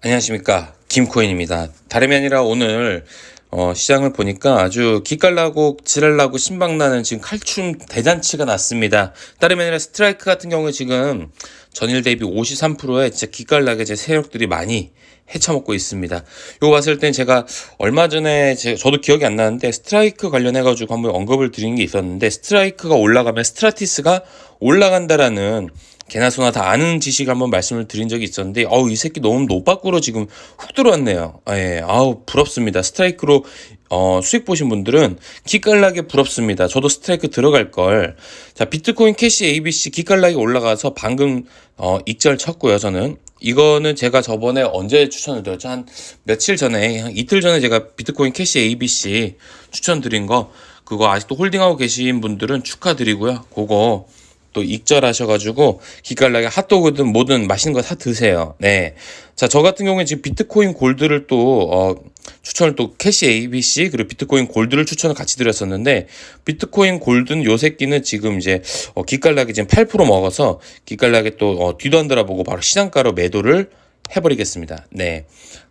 안녕하십니까 김코인입니다. 다름이 아니라 오늘 어, 시장을 보니까 아주 기깔나고 지랄나고 신박나는 지금 칼춤 대잔치가 났습니다. 다름이 아니라 스트라이크 같은 경우에 지금 전일 대비 53%의 진짜 기깔나게 제 세력들이 많이 헤쳐먹고 있습니다. 이거 봤을 땐 제가 얼마 전에 제, 저도 기억이 안 나는데 스트라이크 관련해가지고 한번 언급을 드린 게 있었는데 스트라이크가 올라가면 스트라티스가 올라간다라는 개나 소나 다 아는 지식 한번 말씀을 드린 적이 있었는데 어우 이 새끼 너무 노빠꾸로 지금 훅 들어왔네요. 예, 아우 부럽습니다. 스트라이크로 어, 수익 보신 분들은 기깔나게 부럽습니다. 저도 스트라이크 들어갈 걸. 자 비트코인 캐시 ABC 기깔나게 올라가서 방금 어, 익절 쳤고요. 저는 이거는 제가 저번에 언제 추천을 드렸죠? 한 며칠 전에 한 이틀 전에 제가 비트코인 캐시 ABC 추천드린 거 그거 아직도 홀딩하고 계신 분들은 축하드리고요. 그거 또 익절하셔가지고 기깔나게 핫도그든 뭐든 맛있는 거 사 드세요. 네. 자, 저 같은 경우에 지금 비트코인 골드를 또, 어, 추천을 또 캐시 ABC 그리고 비트코인 골드를 추천을 같이 드렸었는데 비트코인 골드는 요 새끼는 지금 이제 어, 기깔나게 지금 8% 먹어서 기깔나게 또 어, 뒤도 안 돌아보고 바로 시장가로 매도를 해버리겠습니다. 네.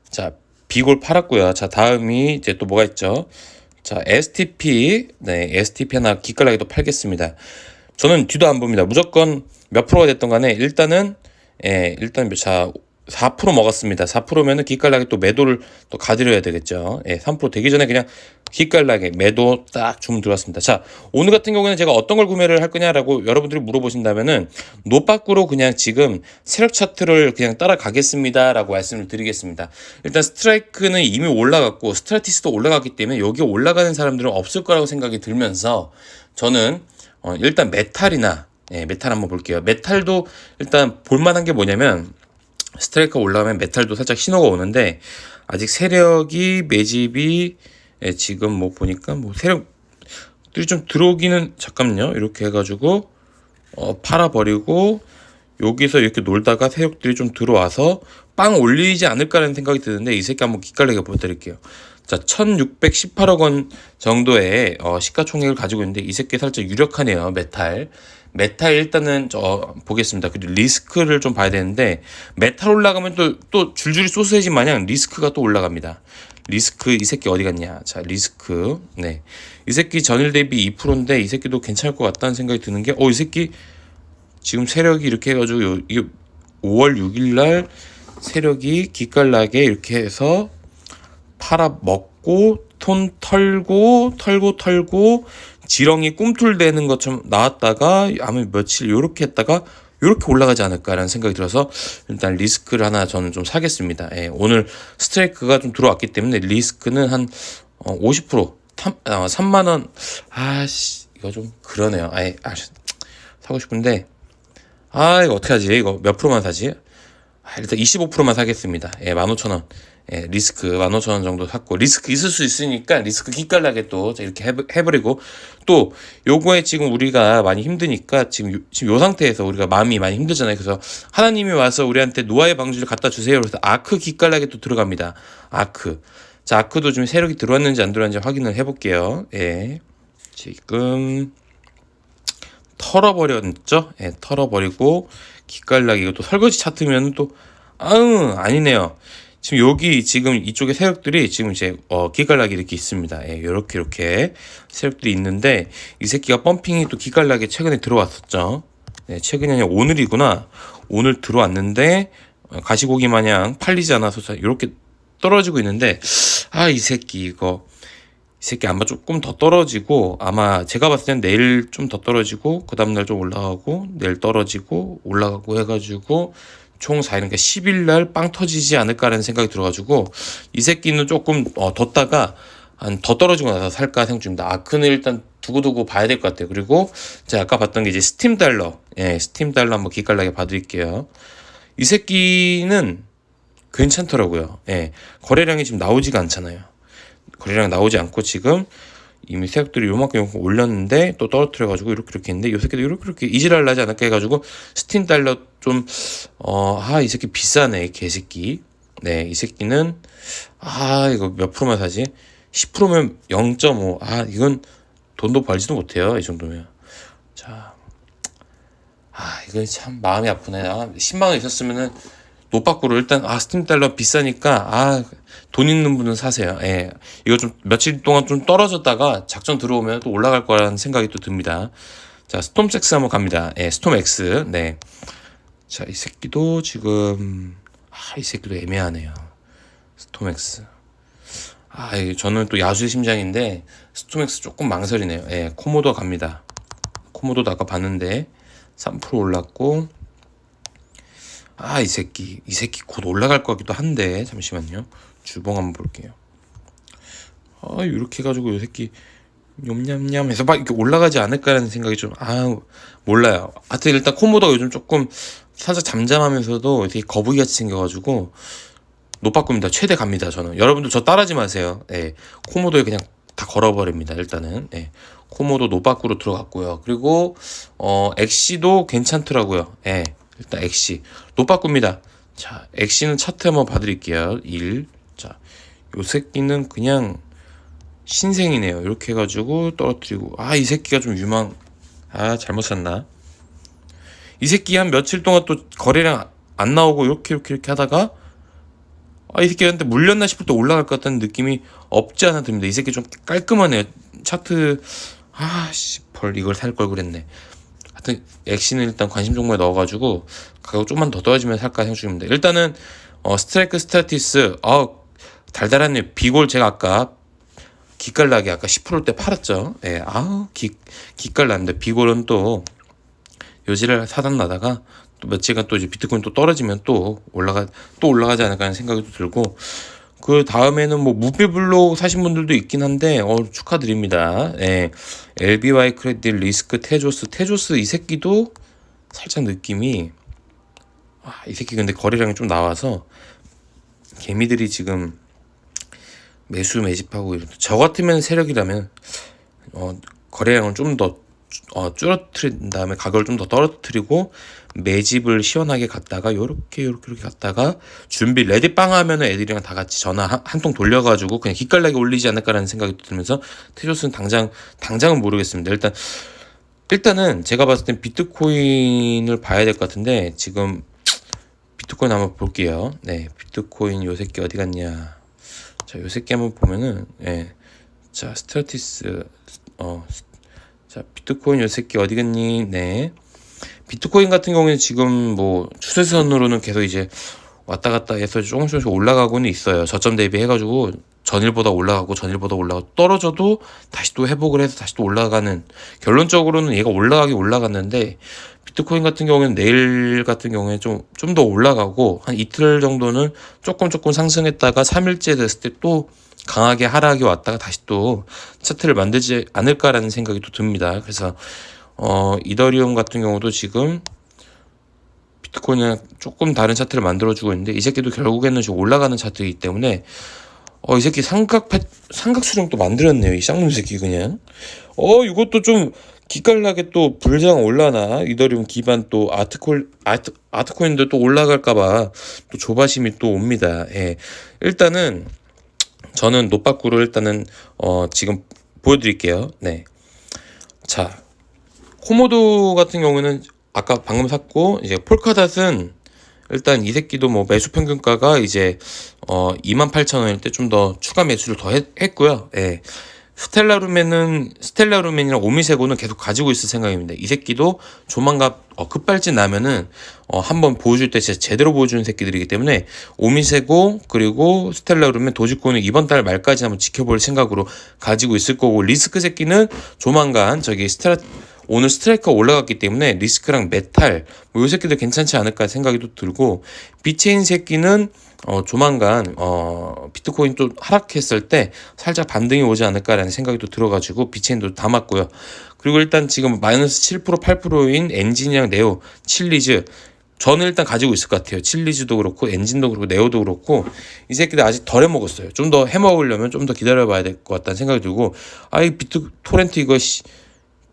자, 비골 팔았고요. 자, 다음이 이제 또 뭐가 있죠? 자, STP. 네, STP 하나 기깔나게 또 팔겠습니다. 저는 뒤도 안 봅니다. 무조건 몇 프로가 됐던 간에 일단은 예, 일단 자, 4% 먹었습니다. 4%면은 기깔나게 또 매도를 또 가드려야 되겠죠. 예, 3% 되기 전에 그냥 기깔나게 매도 딱 주문 들어왔습니다. 자, 오늘 같은 경우에는 제가 어떤 걸 구매를 할 거냐라고 여러분들이 물어보신다면은 노빠꾸로 그냥 지금 세력 차트를 그냥 따라가겠습니다라고 말씀을 드리겠습니다. 일단 스트라이크는 이미 올라갔고 스트라티스도 올라갔기 때문에 여기 올라가는 사람들은 없을 거라고 생각이 들면서 저는 어, 일단 메탈이나 예, 메탈 한번 볼게요. 메탈도 일단 볼만한 게 뭐냐면 스트라이크가 올라가면 메탈도 살짝 신호가 오는데 아직 세력이 매집이 예, 지금 뭐 보니까 뭐 세력들이 좀 들어오기는 잠깐만요. 이렇게 해가지고 어, 팔아버리고 여기서 이렇게 놀다가 세력들이 좀 들어와서 빵 올리지 않을까라는 생각이 드는데 이 새끼 한번 기깔나게 보여드릴게요. 자, 1618억 원 정도의 어, 시가총액을 가지고 있는데 이 새끼 살짝 유력하네요. 메탈. 메탈 일단은 저 보겠습니다. 그리고 리스크를 좀 봐야 되는데 메탈 올라가면 또 또 줄줄이 소스해진 마냥 리스크가 또 올라갑니다. 리스크 이 새끼 어디 갔냐? 자, 리스크. 네. 이 새끼 전일 대비 2%인데 이 새끼도 괜찮을 것 같다는 생각이 드는 게 어, 이 새끼 지금 세력이 이렇게 해 가지고 요, 이게 5월 6일 날 세력이 기깔나게 이렇게 해서 팔아 먹고 톤 털고 털고 털고 지렁이 꿈틀대는 것처럼 나왔다가 아무 며칠 요렇게 했다가 요렇게 올라가지 않을까라는 생각이 들어서 일단 리스크를 하나 저는 좀 사겠습니다. 예, 오늘 스트라이크가 좀 들어왔기 때문에 리스크는 한 어, 50% 3, 어, 3만 원 아씨 이거 좀 그러네요. 아예 아, 사고 싶은데 아 이거 어떻게 하지? 이거 몇 프로만 사지? 아, 일단 25%만 사겠습니다. 예, 15,000원. 예, 리스크 15,000원 정도 샀고 리스크 있을 수 있으니까 리스크 기깔나게 또 이렇게 해버리고 또 요거에 지금 우리가 많이 힘드니까 지금 요, 지금 요 상태에서 우리가 마음이 많이 힘들잖아요. 그래서 하나님이 와서 우리한테 노아의 방주를 갖다 주세요. 그래서 아크 기깔나게 또 들어갑니다. 아크. 자, 아크도 좀 세력이 들어왔는지 안 들어왔는지 확인을 해볼게요. 예. 지금 털어버렸죠? 예, 털어버리고 기깔나게 이것도 설거지 차트면 또 아응 아니네요. 지금 여기 지금 이쪽에 세력들이 지금 이제 어 기깔나게 이렇게 있습니다. 예, 요렇게 이렇게 세력들이 있는데 이 새끼가 펌핑이 또 기깔나게 최근에 들어왔었죠. 네, 최근이 아니라 오늘이구나. 오늘 들어왔는데 어, 가시고기 마냥 팔리지 않아서 이렇게 떨어지고 있는데 아 이 새끼 이거 이 새끼 아마 조금 더 떨어지고 아마 제가 봤을 땐 내일 좀 더 떨어지고 그 다음날 좀 올라가고 내일 떨어지고 올라가고 해가지고 총 4일 그러니까 10일 날 빵 터지지 않을까라는 생각이 들어가지고 이 새끼는 조금 어, 뒀다가 한 더 떨어지고 나서 살까 생각 중입니다. 아크는 일단 두고두고 봐야 될 것 같아요. 그리고 제가 아까 봤던 게 이제 스팀 달러, 예, 스팀 달러 한번 기깔나게 봐드릴게요. 이 새끼는 괜찮더라고요. 예, 거래량이 지금 나오지가 않잖아요. 거래량 나오지 않고 지금 이미 세력들이 요만큼 올렸는데 또 떨어뜨려가지고 이렇게 이렇게 했는데 요 새끼도 이렇게 이렇게 이질할 나지 않을까 해가지고 스팀 달러 좀 어 아 이 새끼 비싸네 개새끼. 네 이 새끼는 아 이거 몇 프로만 사지? 10%면 0.5 아 이건 돈도 벌지도 못해요 이 정도면. 자 아 이거 참 마음이 아프네 아 10만 원 있었으면은 노빠꾸로 일단 아 스팀 달러 비싸니까 아 돈 있는 분은 사세요. 예. 이거 좀 며칠 동안 좀 떨어졌다가 작전 들어오면 또 올라갈 거라는 생각이 또 듭니다. 자, 스톰 섹스 한번 갑니다. 예, 스톰엑스. 네. 자, 이 새끼도 지금 아, 이 새끼도 애매하네요. 스톰엑스. 아, 이게 저는 또 야수의 심장인데 스톰엑스 조금 망설이네요. 예, 코모도 갑니다. 코모도도 아까 봤는데 3% 올랐고 아, 이 새끼. 이 새끼 곧 올라갈 것 같기도 한데 잠시만요. 주봉 한번 볼게요. 아, 이렇게 해가지고 이 새끼 냠냠냠 해서 막 이렇게 올라가지 않을까라는 생각이 좀, 아, 몰라요. 하여튼 일단 코모도가 요즘 조금 살짝 잠잠하면서도 되게 거북이 같이 생겨가지고 노빠꾸입니다. 최대 갑니다. 저는. 여러분들 저 따라하지 마세요. 예. 코모도에 그냥 다 걸어버립니다. 일단은. 예. 코모도 노빠꾸로 들어갔고요. 그리고, 어, 엑시도 괜찮더라고요. 예. 일단 엑시. 노빠꾸입니다. 자, 엑시는 차트 한번 봐드릴게요. 1. 자, 요 새끼는 그냥 신생이네요. 이렇게 해가지고 떨어뜨리고. 아, 이 새끼가 좀 유망. 아, 잘못 샀나? 이 새끼 한 며칠 동안 또 거래량 안 나오고 이렇게 이렇게 이렇게 하다가 아, 이 새끼한테 물렸나 싶을 때 올라갈 것 같다는 느낌이 없지 않아 듭니다. 이 새끼 좀 깔끔하네요. 차트 아 씨 벌 이걸 살 걸 그랬네. 하여튼 엑시는 일단 관심 종목에 넣어가지고 가격 좀만 더 떨어지면 살까 생각 중입니다. 일단은 어, 스트라이크 스타티스 아 달달하네. 비골 제가 아까 기깔나게 아까 10%때 팔았죠. 예, 아우 기 기깔납니다. 비골은 또 요지를 사단 나다가 또 며칠간 또 이제 비트코인 또 떨어지면 또 올라가 또 올라가지 않을까 하는 생각이 또 들고 그 다음에는 뭐 무비블로 사신 분들도 있긴 한데 어 축하드립니다. 예. LBY 크레딧 리스크 테조스. 테조스 이 새끼도 살짝 느낌이 아, 이 새끼 근데 거래량이 좀 나와서 개미들이 지금 매수 매집하고 이런 저 같으면 세력이라면 어 거래량을 좀더 어, 줄어뜨린 다음에 가격을 좀 더 떨어뜨리고 매집을 시원하게 갔다가 요렇게 요렇게 요렇게 갔다가 준비 레디 빵 하면은 애들이랑 다 같이 전화 한 통 돌려가지고 그냥 기깔나게 올리지 않을까라는 생각이 들면서 테조스는 당장 당장은 모르겠습니다. 일단 일단은 제가 봤을 땐 비트코인을 봐야 될 것 같은데 지금 비트코인 한번 볼게요. 네, 비트코인 요 새끼 어디 갔냐? 자, 요 새끼 한번 보면은 예. 자, 스트라티스 어 자, 비트코인 요 새끼 어디 갔니? 네. 비트코인 같은 경우에는 지금 뭐 추세선으로는 계속 이제 왔다 갔다 해서 조금씩 조금씩 올라가고는 있어요. 저점 대비 해가지고 전일보다 올라가고 전일보다 올라가고 떨어져도 다시 또 회복을 해서 다시 또 올라가는 결론적으로는 얘가 올라가기 올라갔는데 비트코인 같은 경우에는 내일 같은 경우에 좀 좀 더 올라가고 한 이틀 정도는 조금 조금 상승했다가 3일째 됐을 때또 강하게 하락이 왔다가 다시 또 차트를 만들지 않을까라는 생각이 또 듭니다. 그래서 어 이더리움 같은 경우도 지금 비트코인은 조금 다른 차트를 만들어주고 있는데 이 새끼도 결국에는 지금 올라가는 차트이기 때문에 어 이 새끼 삼각 패 삼각 수령 또 만들었네요 이 쌍놈 새끼 그냥. 어 이것도 좀 기깔나게 또 불장 올라나? 이더리움 기반 또 아트콜 아트 아트코인도 또 올라갈까봐 또 조바심이 또 옵니다. 예. 일단은 저는 노빠꾸를 일단은 어 지금 보여드릴게요 네 자 코모도 같은 경우는 아까 방금 샀고 이제 폴카닷은 일단 이 새끼도 뭐 매수 평균가가 이제 어 28,000원일 때 좀 더 추가 매수를 더 했, 했고요. 예. 스텔라루멘은 스텔라루멘이랑 오미세고는 계속 가지고 있을 생각입니다. 이 새끼도 조만간 어, 급발진 나면은 어, 한번 보여줄 때 진짜 제대로 보여주는 새끼들이기 때문에 오미세고 그리고 스텔라루멘 도지코는 이번 달 말까지 한번 지켜볼 생각으로 가지고 있을 거고 리스크 새끼는 조만간 저기 스트라 오늘 스트라이커가 올라갔기 때문에 리스크랑 메탈 뭐 요 새끼들 괜찮지 않을까 생각이 또 들고 비체인 새끼는 어 조만간 어 비트코인 또 하락했을 때 살짝 반등이 오지 않을까라는 생각이 또 들어가지고 비체인도 담았고요. 그리고 일단 지금 마이너스 7% 8%인 엔진이랑 네오, 칠리즈 저는 일단 가지고 있을 것 같아요. 칠리즈도 그렇고 엔진도 그렇고 네오도 그렇고 이 새끼들 아직 덜 해먹었어요. 좀 더 해먹으려면 좀 더 기다려봐야 될 것 같다는 생각이 들고 아이 비트 토렌트 이거 씨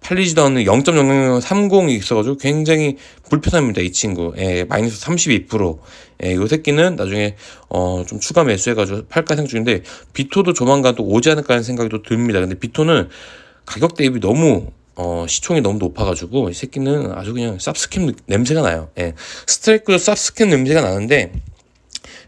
팔리지도 않는 0.0030이 있어가지고 굉장히 불편합니다. 이 친구. 예, 마이너스 32%. 예, 요 새끼는 나중에, 어, 좀 추가 매수해가지고 팔까 생각 중인데, 비토도 조만간 또 오지 않을까 하는 생각이 또 듭니다. 근데 비토는 가격 대비 너무 어, 시총이 너무 높아가지고 이 새끼는 아주 그냥 쌉스캠 냄새가 나요. 예. 스트라이크도 쌉스캠 냄새가 나는데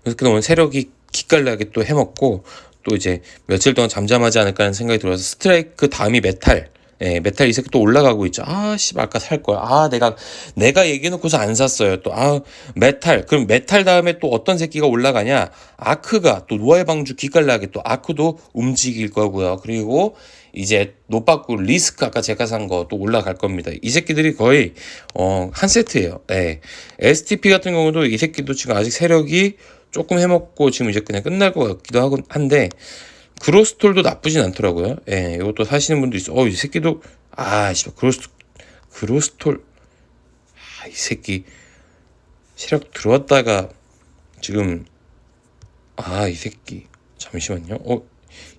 이 새끼는 오늘 세력이 기깔나게 또 해먹고 또 이제 며칠 동안 잠잠하지 않을까 하는 생각이 들어서 스트라이크 다음이 메탈 예, 메탈 이 새끼 또 올라가고 있죠. 아, 씨, 아까 살 거야. 아, 내가, 내가 얘기해놓고서 안 샀어요. 또, 아, 메탈. 그럼 메탈 다음에 또 어떤 새끼가 올라가냐? 아크가 또 노아의 방주 기깔나게 또 아크도 움직일 거고요. 그리고 이제 노빠꾸 리스크 아까 제가 산 거 또 올라갈 겁니다. 이 새끼들이 거의, 어, 한 세트예요. 예. STP 같은 경우도 이 새끼도 지금 아직 세력이 조금 해먹고 지금 이제 그냥 끝날 것 같기도 하고 한데, 그로스톨도 나쁘진 않더라고요. 예, 이것도 사시는 분도 있어. 어, 이 새끼도 아, 씨발 그로스 그로스톨 아, 이 새끼 시력 들어왔다가 지금 아, 이 새끼 잠시만요. 어,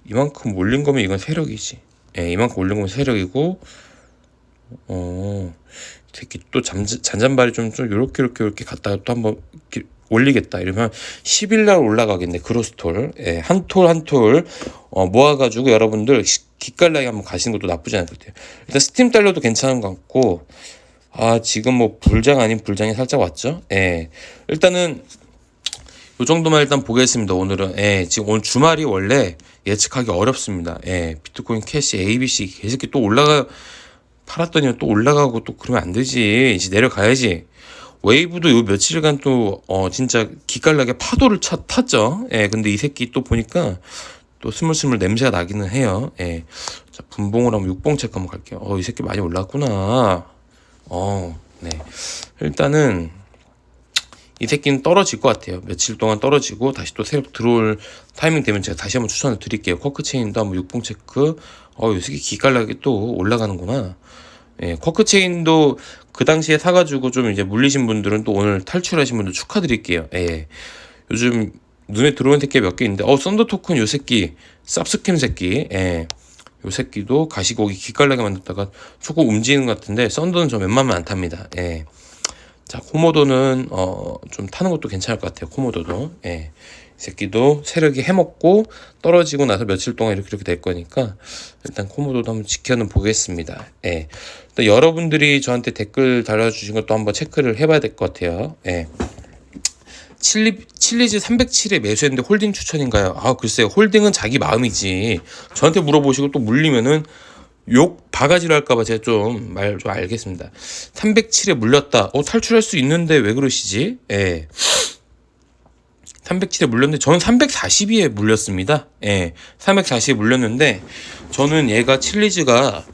이만큼 올린 거면 이건 세력이지. 예, 이만큼 올린 거면 세력이고 어, 이 새끼 또 잠, 잔잔발이 좀, 좀 요렇게 요렇게 요렇게 갔다가 또 한번 이렇게 올리겠다. 이러면 10일 날 올라가겠네 그로스톨. 예, 한톨 한톨 어, 모아가지고 여러분들 시- 기깔나게 한번 가시는 것도 나쁘지 않을 것 같아요. 일단 스팀 달러도 괜찮은 것 같고 아 지금 뭐 불장 아닌 불장이 살짝 왔죠? 예. 일단은 요 정도만 일단 보겠습니다 오늘은. 예 지금 오늘 주말이 원래 예측하기 어렵습니다. 예 비트코인 캐시 ABC 계속 또 올라가 팔았더니 또 올라가고 또 그러면 안 되지. 이제 내려가야지 웨이브도 요 며칠간 또, 어, 진짜 기깔나게 파도를 차, 탔죠. 예, 근데 이 새끼 또 보니까 또 스물스물 냄새가 나기는 해요. 예. 자, 분봉을 한번 육봉 체크 한번 갈게요. 어, 이 새끼 많이 올랐구나. 어, 네. 일단은, 이 새끼는 떨어질 것 같아요. 며칠 동안 떨어지고 다시 또 새로 들어올 타이밍 되면 제가 다시 한번 추천을 드릴게요. 쿼크 체인도 한번 육봉 체크. 어, 이 새끼 기깔나게 또 올라가는구나. 예, 쿼크 체인도 그 당시에 사가지고 좀 이제 물리신 분들은 또 오늘 탈출하신 분들 축하드릴게요. 예. 요즘 눈에 들어오는 새끼 몇 개 있는데, 어, 썬더 토큰 요 새끼, 쌉스캠 새끼, 예. 요 새끼도 가시고기 기깔나게 만들다가 조금 움직이는 것 같은데, 썬더는 좀 웬만하면 안 탑니다. 예. 자, 코모도는, 어, 좀 타는 것도 괜찮을 것 같아요. 코모도도. 예. 이 새끼도 세력이 해먹고 떨어지고 나서 며칠 동안 이렇게 이렇게 될 거니까 일단 코모도도 한번 지켜는 보겠습니다. 예. 또 여러분들이 저한테 댓글 달아주신 것도 한번 체크를 해봐야 될 것 같아요. 예. 칠리, 칠리즈 307에 매수했는데 홀딩 추천인가요? 아, 글쎄요. 홀딩은 자기 마음이지. 저한테 물어보시고 또 물리면은 욕 바가지로 할까봐 제가 좀 말좀 알겠습니다. 307에 물렸다. 어, 탈출할 수 있는데 왜 그러시지? 예. 307에 물렸는데 저는 342에 물렸습니다. 예. 340에 물렸는데 저는 얘가 칠리즈가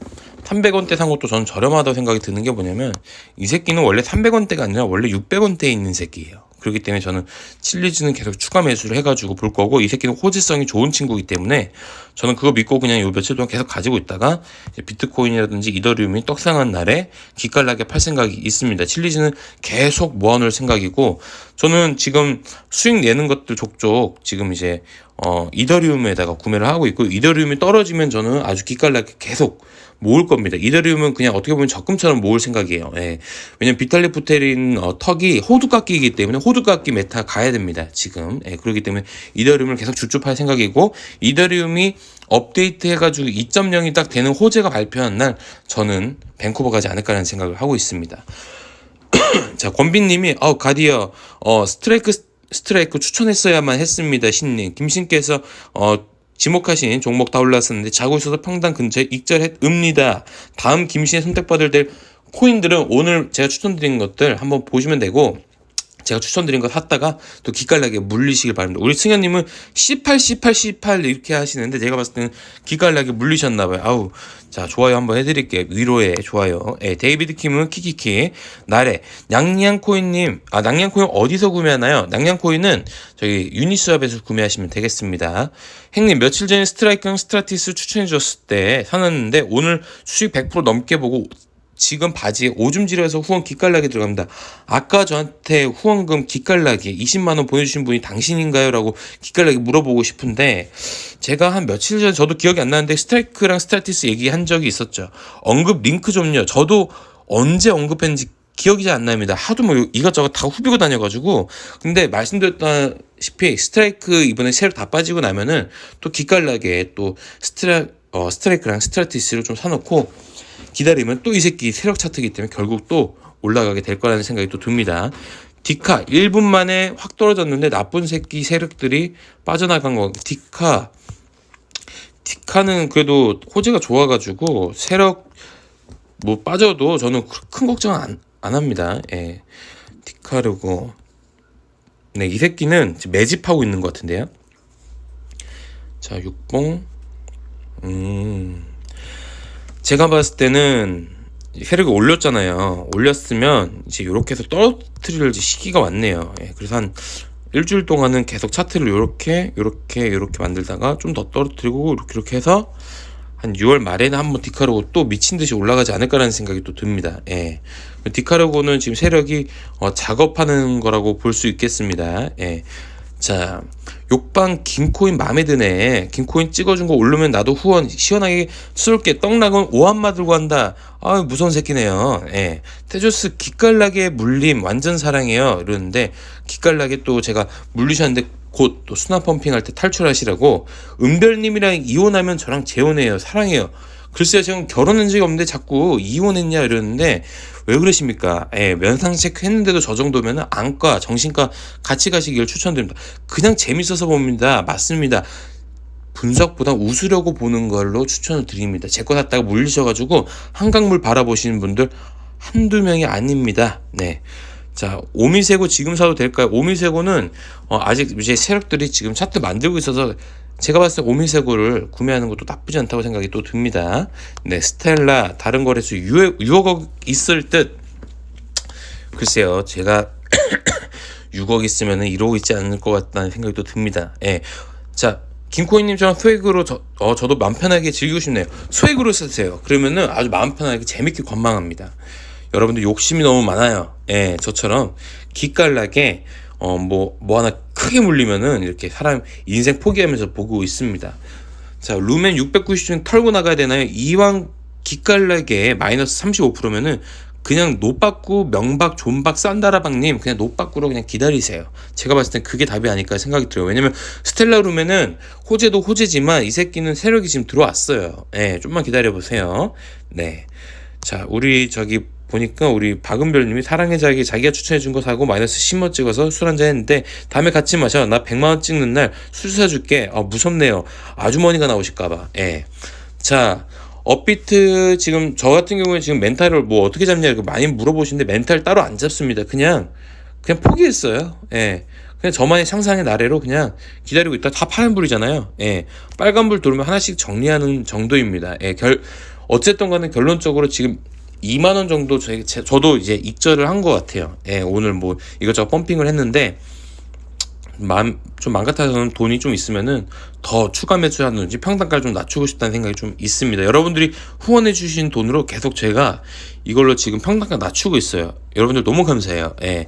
300원대 산 것도 저는 저렴하다고 생각이 드는 게 뭐냐면 이 새끼는 원래 300원대가 아니라 원래 600원대에 있는 새끼예요. 그렇기 때문에 저는 칠리즈는 계속 추가 매수를 해가지고 볼 거고 이 새끼는 호재성이 좋은 친구이기 때문에 저는 그거 믿고 그냥 요 며칠 동안 계속 가지고 있다가 비트코인이라든지 이더리움이 떡상한 날에 기깔나게 팔 생각이 있습니다. 칠리즈는 계속 모아놓을 생각이고 저는 지금 수익 내는 것들 족족 지금 이제 어 이더리움에다가 구매를 하고 있고 이더리움이 떨어지면 저는 아주 기깔나게 계속 모을 겁니다. 이더리움은 그냥 어떻게 보면 적금처럼 모을 생각이에요. 예. 왜냐면 비탈리프테린 어, 턱이 호두깎이이기 때문에 호두깎이 메타 가야 됩니다. 지금. 예. 그렇기 때문에 이더리움을 계속 주축할 생각이고 이더리움이 업데이트 해가지고 2.0이 딱 되는 호재가 발표한 날 저는 밴쿠버 가지 않을까라는 생각을 하고 있습니다. 자, 권빈님이 어 가디어 어 스트라이크 스트라이크 추천했어야만 했습니다. 신님 김신께서 어 지목하신 종목 다 올랐었는데 자고 있어서 평당 근처에 익절했읍니다. 다음 김신의 선택받을 될 코인들은 오늘 제가 추천드린 것들 한번 보시면 되고 제가 추천드린 거 샀다가 또 기깔나게 물리시길 바랍니다. 우리 승현님은 C8, C8, C8 이렇게 하시는데 제가 봤을 때는 기깔나게 물리셨나봐요. 아우, 자, 좋아요 한번 해드릴게요. 위로에 좋아요. 예, 데이비드 킴은 키키키. 나래. 냥냥코인님, 아, 냥냥코인 어디서 구매하나요? 냥냥코인은 저희 유니스왑에서 구매하시면 되겠습니다. 행님, 며칠 전에 스트라이크랑 스트라티스 추천해 주셨을 때 사놨는데 오늘 수익 100% 넘게 보고 지금 바지에 오줌 지려서 후원 기깔나게 들어갑니다. 아까 저한테 후원금 기깔나게 20만 원 보내주신 분이 당신인가요? 라고 기깔나게 물어보고 싶은데 제가 한 며칠 전에 저도 기억이 안 나는데 스트라이크랑 스트라티스 얘기한 적이 있었죠. 언급 링크 좀요. 저도 언제 언급했는지 기억이 잘 안 납니다. 하도 뭐 이것저것 다 후비고 다녀가지고 근데 말씀드렸다시피 스트라이크 이번에 새로 다 빠지고 나면은 또 기깔나게 또 스트라 어, 스트라이크랑 스트라티스를 좀 사놓고 기다리면 또 이 새끼 세력 차트이기 때문에 결국 또 올라가게 될 거라는 생각이 또 듭니다. 디카 1분 만에 확 떨어졌는데 나쁜 새끼 세력들이 빠져나간 거. 디카 디카는 그래도 호재가 좋아가지고 세력 뭐 빠져도 저는 크- 큰 걱정 안, 안 합니다. 예. 디카르고 네, 이 새끼는 매집하고 있는 것 같은데요. 자, 육봉. 음. 제가 봤을 때는 세력이 올렸잖아요. 올렸으면 이제 요렇게 해서 떨어뜨릴 시기가 왔네요. 예, 그래서 한 일주일 동안은 계속 차트를 요렇게 요렇게 요렇게 만들다가 좀 더 떨어뜨리고 이렇게 이렇게 해서 한 6월 말에는 한번 디카르고 또 미친 듯이 올라가지 않을까라는 생각이 또 듭니다. 예. 디카르고는 지금 세력이 어, 작업하는 거라고 볼 수 있겠습니다. 예. 자, 욕방 김코인 마음에 드네. 김코인 찍어준 거 오르면 나도 후원 시원하게 쏠게. 떡락은 오한마 들고 한다. 아 무서운 새끼네요. 예. 테조스 기깔나게 물림 완전 사랑해요. 이러는데 기깔나게 또 제가 물리셨는데 곧 또 수납 펌핑 할 때 탈출하시라고 은별님이랑 이혼하면 저랑 재혼해요. 사랑해요. 글쎄요, 지금 결혼한 적이 없는데 자꾸 이혼했냐 이러는데 왜 그러십니까? 예, 면상 체크 했는데도 저 정도면 안과, 정신과 같이 가시길 추천드립니다. 그냥 재밌어서 봅니다. 맞습니다. 분석보다 웃으려고 보는 걸로 추천을 드립니다. 제 거 샀다가 물리셔가지고 한강물 바라보시는 분들 한두 명이 아닙니다. 네. 자, 오미세고 지금 사도 될까요? 오미세고는 어, 아직 이제 세력들이 지금 차트 만들고 있어서 제가 봤을 때 오미세고를 구매하는 것도 나쁘지 않다고 생각이 또 듭니다. 네, 스텔라 다른 거래소 6억, 6억 있을 듯 글쎄요, 제가 6억 있으면은 1억 있지 않을 것 같다는 생각이 또 듭니다. 예. 자, 김코인님처럼 스웨그로 저, 어, 저도 마음 편하게 즐기고 싶네요. 스웨그로 쓰세요. 그러면은 아주 마음 편하게 재밌게 관망합니다. 여러분들 욕심이 너무 많아요. 예, 저처럼 기깔나게 어, 뭐, 뭐 하나 크게 물리면은 이렇게 사람 인생 포기하면서 보고 있습니다. 자, 루멘 690중 털고 나가야 되나요? 이왕 기깔나게 마이너스 35%면은 그냥 노빠꾸 명박 존박 산다라박님 그냥 노빠꾸로 그냥 기다리세요. 제가 봤을 땐 그게 답이 아닐까 생각이 들어요. 왜냐면 스텔라 루멘은 호재도 호재지만 이 새끼는 세력이 지금 들어왔어요. 네, 좀만 기다려 보세요. 네. 자, 우리 저기 보니까 우리 박은별님이 사랑의 자기 자기가 추천해 준 거 사고 마이너스 10원 찍어서 술 한잔 했는데 다음에 같이 마셔 나 100만 원 찍는 날 술 사줄게 아 무섭네요 아주머니가 나오실까봐 예. 자 업비트 지금 저 같은 경우에 지금 멘탈을 뭐 어떻게 잡냐 이렇게 많이 물어보시는데 멘탈 따로 안 잡습니다 그냥 그냥 포기했어요 예. 그냥 저만의 상상의 나래로 그냥 기다리고 있다 다 파란불이잖아요 예. 빨간불 들어오면 하나씩 정리하는 정도입니다 예. 결 어쨌든 간에 결론적으로 지금 2만 원 정도 저, 제, 저도 이제 익절을 한 것 같아요. 예, 오늘 뭐 이것저것 펌핑을 했는데 맘 같아서는 돈이 좀 있으면은 더 추가 매수하든지 평단가를 좀 낮추고 싶다는 생각이 좀 있습니다. 여러분들이 후원해 주신 돈으로 계속 제가 이걸로 지금 평단가 낮추고 있어요. 여러분들 너무 감사해요. 예.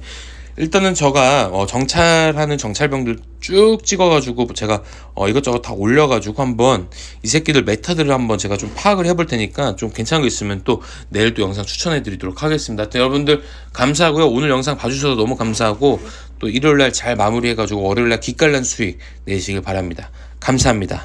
일단은 제가 어, 정찰하는 정찰병들 쭉 찍어가지고 제가 어, 이것저것 다 올려가지고 한번 이 새끼들 메타들을 한번 제가 좀 파악을 해볼 테니까 좀 괜찮은 거 있으면 또 내일 또 영상 추천해드리도록 하겠습니다. 하여튼 여러분들 감사하고요. 오늘 영상 봐주셔서 너무 감사하고 또 일요일날 잘 마무리해가지고 월요일날 기깔난 수익 내시길 바랍니다. 감사합니다.